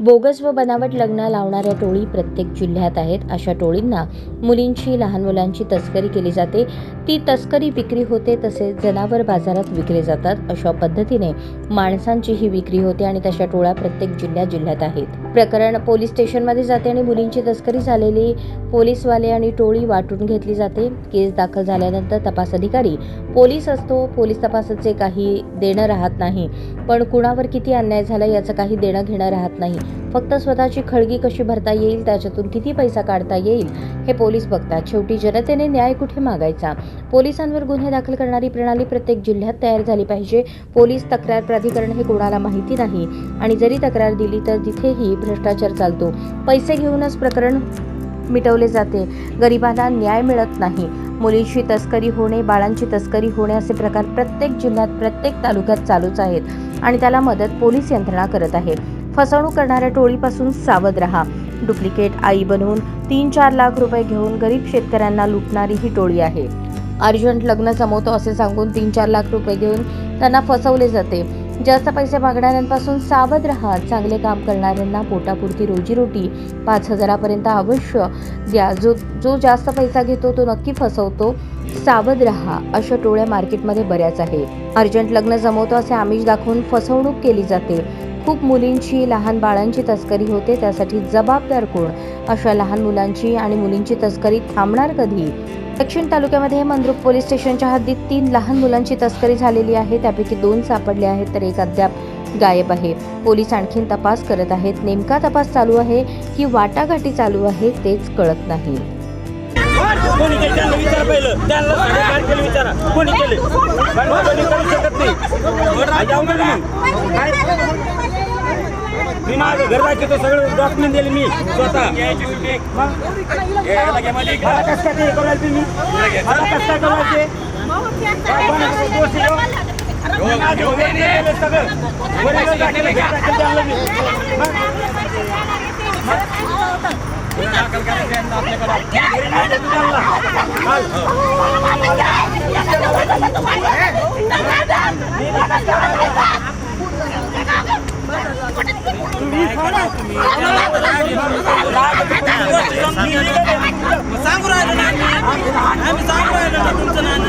bogus व बनावट लग्न लावणाऱ्या टोळी प्रत्येक जिल्ह्यात आहेत. अशा टोळींना मुलींची लहान मुलांची तस्करी केली जाते. ती तस्करी विक्री होते तसेच जनावर बाजारात विकले जातात. अशा पद्धतीने माणसांचीही विक्री होते आणि तशा टोळ्या प्रत्येक जिल्ह्या जिल्ह्यात आहेत. प्रकरण पोलीस स्टेशनमध्ये जाते आणि मुलींची तस्करी झालेली पोलीसवाले आणि टोळी वाटून घेतली जाते. केस दाखल झाल्यानंतर तपास अधिकारी पोलीस असतो पोलीस तपासाचे काही देणं राहत नाही. पण कुणावर किती अन्याय झाला याचं काही देणं घेणं राहत नाही. फक्त स्वतःची खळगी कशी भरता येईल त्याच्यातून किती पैसा काढता येईल हे पोलीस बघतात. शेवटी जनतेने न्याय कुठे मागायचा? पोलिसांवर गुन्हे दाखल करणारी प्रणाली प्रत्येक जिल्ह्यात तयार झाली पाहिजे. पोलीस तक्रार प्राधिकरण हे कोणाला माहिती नाही. आणि जरी तक्रार दिली तर तिथेही भ्रष्टाचार चालतो. पैसे घेऊनच प्रकरण मिटवले जाते. गरिबांना न्याय मिळत नाही. मुलींची तस्करी होणे बाळांची तस्करी होणे असे प्रकार प्रत्येक जिल्ह्यात प्रत्येक तालुक्यात चालूच आहेत. आणि त्याला मदत पोलीस यंत्रणा करत आहे. फसवणूक करणाऱ्या टोळीपासून सावध रहा. डुप्लिकेट आई बनवून तीन चार लाख रुपये घेऊन गरीब शेतकऱ्यांना लुटणारी ही टोळी आहे. अर्जंट लग्न जमवतो असे सांगून तीन चार लाख रुपये घेऊन त्यांना फसवले जाते. जास्त पैसे मागणाऱ्यांपासून सावध राहा. चांगले काम करणाऱ्यांना पोटापुरती रोजीरोटी पाच हजारापर्यंत अवश्य द्या. जो जो जास्त पैसा घेतो तो नक्की फसवतो. सावध राहा. अशा टोळ्या मार्केटमध्ये बऱ्याच आहे. अर्जंट लग्न जमवतो असे आमिष दाखवून फसवणूक केली जाते. खूप मुलींची लहान बाळांची तस्करी होते त्यासाठी जबाबदार कोण? अशा लहान मुलांची आणि मुलींची तस्करी थांबणार कधी? दक्षिण तालुक्यामध्ये मंद्रुप पोलीस स्टेशनच्या हद्दीत तीन लहान मुलांची तस्करी झालेली आहे. त्यापैकी दोन सापडले आहेत तर एक अद्याप गायब आहे. पोलीस आणखीन तपास करत आहेत. नेमका तपास चालू आहे की वाटाघाटी चालू आहे तेच कळत नाही. कोणी केलं त्यांना विचारा पहिलं त्यांना साडेचार केलं विचारा. कोणी केले? कोणी करू शकत नाही. जाऊ नका मग. काय? मी माझं घर दाखवतो सगळं डॉक्युमेंट दिले मी स्वतः. मला कसं काय ते तुम्ही? मला कसं काय करायचे सगळं. कोणी घर दाखवलं, सांगू. राहिलो ना आम्ही सांगू राहिलो ना तुमचं नाणं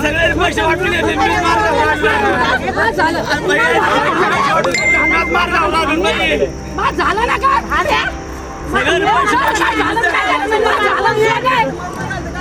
सगळे पैसे वाटून देते मी मार झालं ना का अरे सगळे पैसे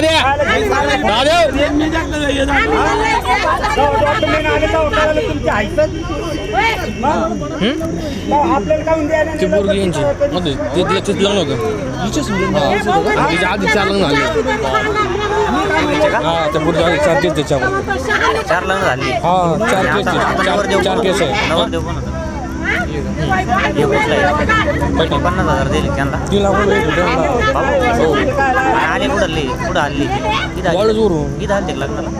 नाही ती पोरगी यांची. ते त्याच्यात लग्न होतं. तिच्या आधी चार लग्न झाले. हा त्या पोरगी आधी चार केस त्याच्यावर. चार लग्न झाली. हा चार केस चार केस आहे. पैठण. पन्नास हजार दिले त्यांना. त्यांना. हो. आले कुठं आले कुठं आली इथं वाळूच वरून इथं आले लग्नाला?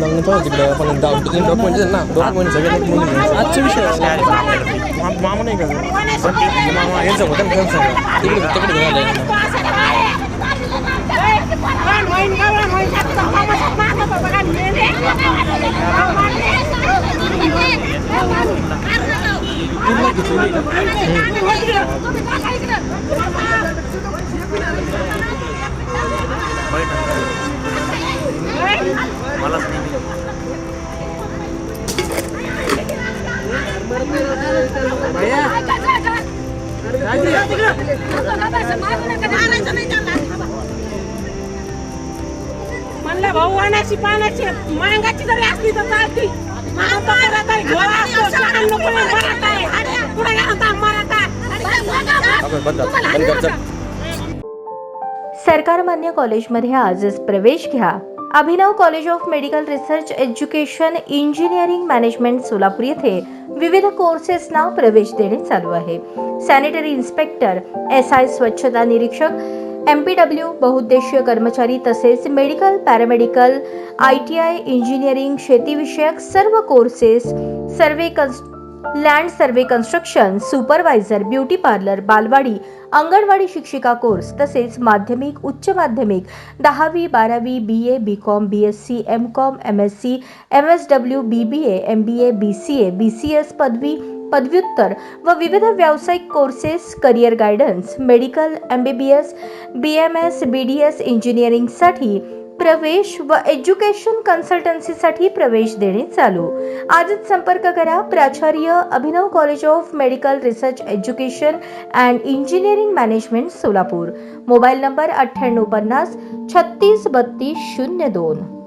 लग्न चालू तिकडे पण डॉक्युमेंट ना. डॉक्युमेंट सगळे आजचा विषय मामा नाही का? मामा यांचं होतं ना त्यांचं तिकडे तिकडे झालं गवळण होईन, गवळण होईन. त्याचं मामाचं मागं बाबा का मेले. मलाच नाही म्हणलं भाऊ वाण्याची पाण्याची मांगाची जरी असली तर चालती आता परत आहे, घर असतो, शाळा नको सरकारमान्य कॉलेजमध्ये आजच प्रवेश घ्या. Abhinav college of medical research education engineering management Solapur येथे विविध कोर्सेसना प्रवेश देणे चालू आहे. सॅनिटरी इन्स्पेक्टर एस आय स्वच्छता निरीक्षक एम पी डब्ल्यू बहुउद्देशीय कर्मचारी तसेच medical paramedical I T I engineering शेतीविषयक सर्व courses survey cons land survey construction supervisor beauty parlour balwadi anganwadi शिक्षिका कोर्स तसेच माध्यमिक उच्च माध्यमिक दहावी बारावी B A B com B S C M com M S C M S W B B A M B A B C A B C S पदवी पदव्युत्तर व विविध व्यावसायिक courses career guidance medical M B B S B M S B D S इंजिनिअरिंगसाठी प्रवेश व education कन्सल्टन्सीसाठी प्रवेश देणे चालू. आजच संपर्क करा. प्राचार्य Abhinav college of medical research education and engineering management Solapur. Mobile number अठ्ठ्याण्णव पन्नास छत्तीस बत्तीस शून्य दोन.